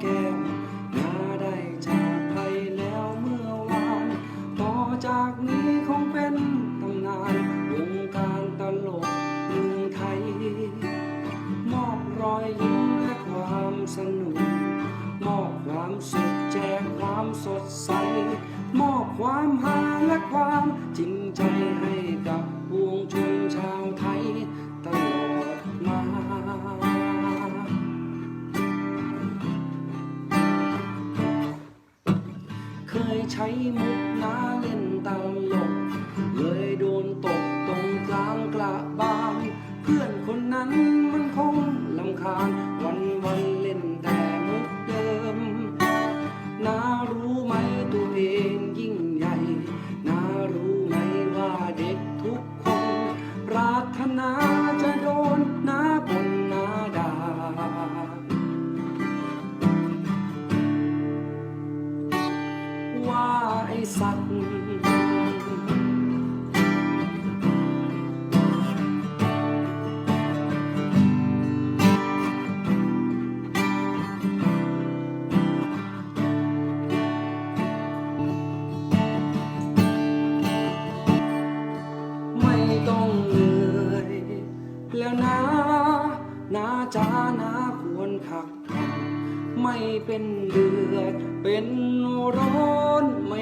แก้มนาได้จากไปแล้วเมื่อวานต่อจากนี้คงเป็นตำนานวงการตลกเมืองไทย มอบรอยยิ้มและความสนุก มอบความสุขแจกความสดใส มอบความหาและความจริงใจให้ ใช้มุกน้าเล่นตลก เลยโดนตกตรงกลางกระบาลเพื่อนคนนั้นมันคงลำคาญ สัตว์ไม่ต้องเหนื่อยแล้วนะนาจ้านาควรพัก ไม่เป็นเดือดเป็นร้อนไม่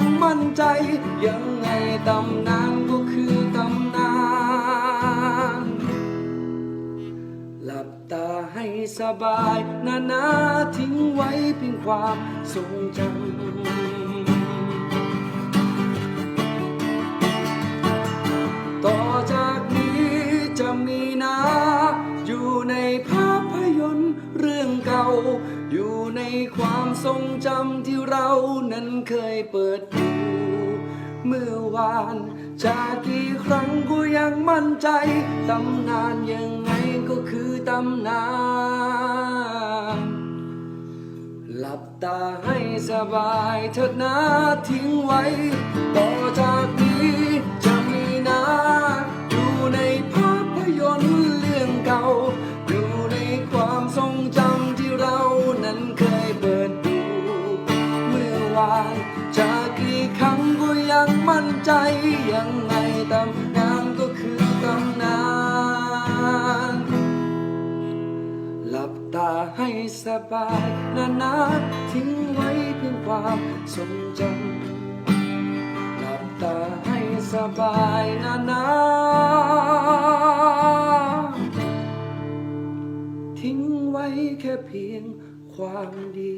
ังมั่นใจ ยังไงตำนานก็คือตำนาน หลับตาให้สบายนานาทิ้งไว้เพียงความทรงจำต่อจากนี้จะมีนา อยู่ในภาพยนตร์เรื่องเก่า อยู่ในความทรงจำที่เรานั้นเคยเปิดดูเมื่อวานจากกี่ครั้งก็ยังมั่นใจ ตำนานยังไงก็คือตำนาน หลับตาให้สบายเถิดนะทิ้งไว้ ยังมั่นใจยังไงตำนานก็คือตำนาน หลับตาให้สบายนานาทิ้งไว้เพียงความทรงจำหลับตาให้สบายนานาทิ้งไว้แค่เพียงความดี